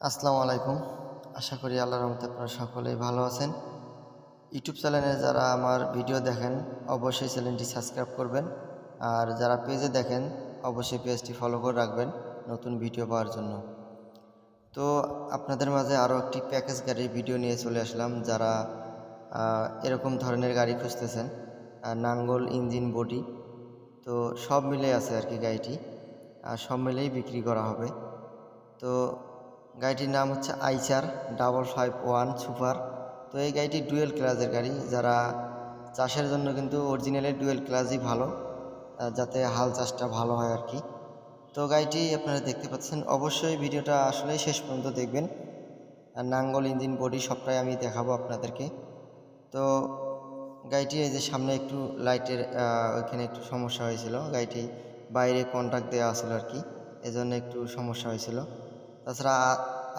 আসসালামু আলাইকুম। আশা করি আল্লাহর রহমতে আপনারা সকলেই ভালো আছেন। ইউটিউব চ্যানেলে যারা আমার ভিডিও দেখেন, অবশ্যই চ্যানেলটি সাবস্ক্রাইব করবেন। আর যারা পেজে দেখেন, অবশ্যই পেজটি ফলো করে রাখবেন নতুন ভিডিও পাওয়ার জন্য। তো আপনাদের মাঝে আরও একটি প্যাকেজ গাড়ির ভিডিও নিয়ে চলে আসলাম, যারা এরকম ধরনের গাড়ি খুঁজতেছেন নাঙ্গল ইঞ্জিন বডি। তো সব মিলে আছে আর কি গাড়িটি, আর সব মিলেই বিক্রি করা হবে। তো গাড়িটির নাম হচ্ছে Eicher double five one super. তো এই গাড়িটি ডুয়েল ক্লাসের গাড়ি, যারা চাষের জন্য কিন্তু অরিজিনালি ডুয়েল ক্লাসই ভালো যাতে হাল চাষটা ভালো হয় আর কি। তো গাড়িটি আপনারা দেখতে পাচ্ছেন, অবশ্যই ভিডিওটা আসলে শেষ পর্যন্ত দেখবেন। আর নাঙ্গল ইঞ্জিন বডি সবটাই আমি দেখাবো আপনাদেরকে। তো গাড়িটি এই যে সামনে একটু লাইটের ওইখানে একটু সমস্যা হয়েছিল, গাড়িটি বাইরে কন্ট্যাক্ট দেওয়া ছিল আর কি, এজন্য একটু সমস্যা হয়েছিল। তাছাড়া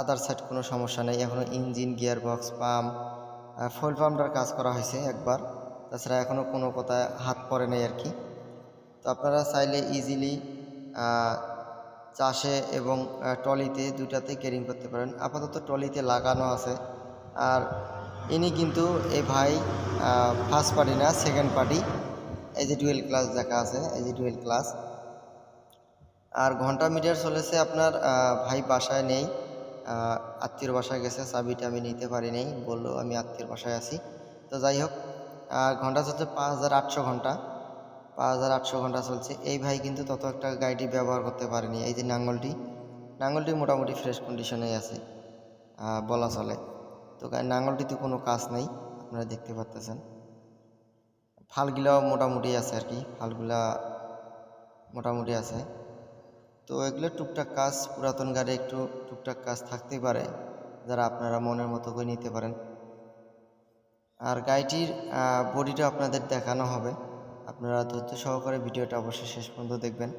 আদার সাইড কোনো সমস্যা নেই। এখনও engine gear box pump full পাম্পটার কাজ করা হয়েছে একবার। তাছাড়া এখনও কোনো কোথায় হাত পড়ে নেই আর কি। তো আপনারা চাইলে ইজিলি চাষে এবং আহ, ট্রলিতে দুটাতে ক্যারিং করতে পারেন। আপাতত ট্রলিতে লাগানো আছে। আর ইনি কিন্তু এই ভাই ফার্স্ট পার্টি না সেকেন্ড পার্টি এই যে ডুয়েল ক্লাস দেখা আছে এই যে ডুয়েল ক্লাস আর ঘণ্টা মিটার চলেছে আপনার ভাই বাসায় নেই আহ, আত্মীয়র বাসায় গেছে চাবিটা আমি নিতে পারি নাই বলল আমি আত্মীয়র বাসায় আছি। তো যাই হোক ঘণ্টা চলছে পাঁচ হাজার আটশো ঘণ্টা পাঁচ হাজার আটশো ঘণ্টা চলছে। এই ভাই কিন্তু তত একটা গাড়িটি ব্যবহার করতে পারেনি এই যে নাঙ্গলটি নাঙ্গলটি মোটামুটি ফ্রেশ কন্ডিশনেই আছে বলা চলে। তো নাঙ্গলটিতে কোনো কাজ নেই আপনারা দেখতে পাচ্তেছেন ফালগুলাও মোটামুটি আছে আর কি ফালগুলা মোটামুটি আছে। তো এগুলো টুকটাক কাজ পুরাতন গাড়ি একটু টুকটাক কাজ থাকতেই পারে, যারা আপনারা মনের মতো করে নিতে পারেন। আর গাড়িটির বডিটা আপনাদের দেখানো হবে। আপনারা ধৈর্য সহকারে ভিডিওটা অবশ্যই শেষ পর্যন্ত দেখবেন।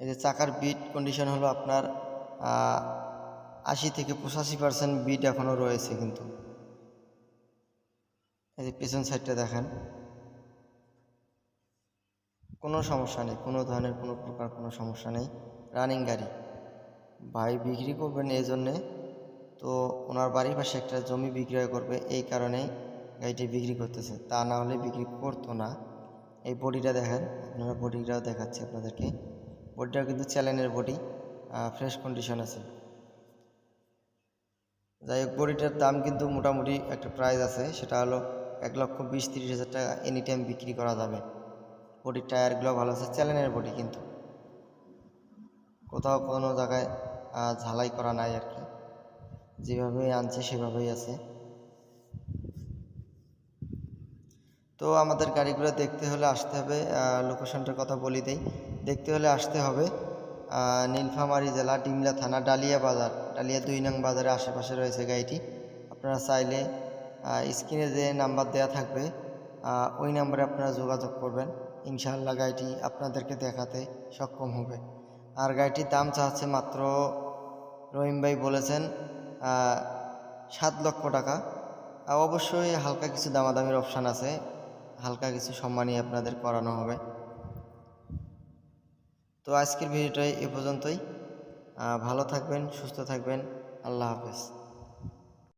এই যে চাকার বিট কন্ডিশন হলো আপনার আশি থেকে পঁচাশি পার্সেন্ট বিট এখনও রয়েছে কিন্তু। এই যে পেছন সাইডটা দেখেন। কোনো সমস্যা নেই, কোনো ধরনের কোনো প্রকার কোনো সমস্যা নেই। রানিং গাড়ি। ভাই বিক্রি করবেন এই জন্যে, তো ওনার বাড়ির পাশে একটা জমি বিক্রয় করবে, এই কারণেই গাড়িটি বিক্রি করতেছে। তা না হলে বিক্রি করতো না। এই বডিটা দেখেন, আপনারা বডিটাও দেখাচ্ছি আপনাদেরকে। বডিটাও কিন্তু চ্যালেনের বডি ফ্রেশ কন্ডিশন আছে। যাই হোক, বডিটার দাম কিন্তু মোটামুটি একটা প্রাইস আছে, সেটা হলো এক লক্ষ বিশ তিরিশ হাজার টাকা এনি টাইম বিক্রি করা যাবে। বডির টায়ারগুলো ভালো আছে চ্যালেনের বডি কিন্তু। কোথাও কোনো জায়গায় ঝালাই করা নাই আর কি। যেভাবে আনছে সেভাবেই আছে। তো আমাদের গাড়িগুলো দেখতে হলে আসতে হবে লোকেশনটার কথা বলি দেই। দেখতে হলে আসতে হবে নীলফামারী জেলা, ডিমলা থানা, ডালিয়া বাজার। ডালিয়া দুই নং বাজারের আশেপাশে রয়েছে গাড়িটি। আপনারা চাইলে স্ক্রিনে যে নাম্বার দেওয়া থাকবে ওই নাম্বারে আপনারা যোগাযোগ করবেন। ইনশাআল্লাহ গাড়িটি আপনাদেরকে দেখাতে সক্ষম হবে। আর গাড়িটির দাম চাচ্ছে মাত্র, রহিম ভাই বলেছেন সাত লক্ষ টাকা। অবশ্যই হালকা কিছু দামাদামির অপশান আছে। হালকা কিছু সম্মানই আপনাদের করানো হবে। তো আজকের ভিডিওটাই এ পর্যন্তই। ভালো থাকবেন, সুস্থ থাকবেন। আল্লাহ হাফেজ।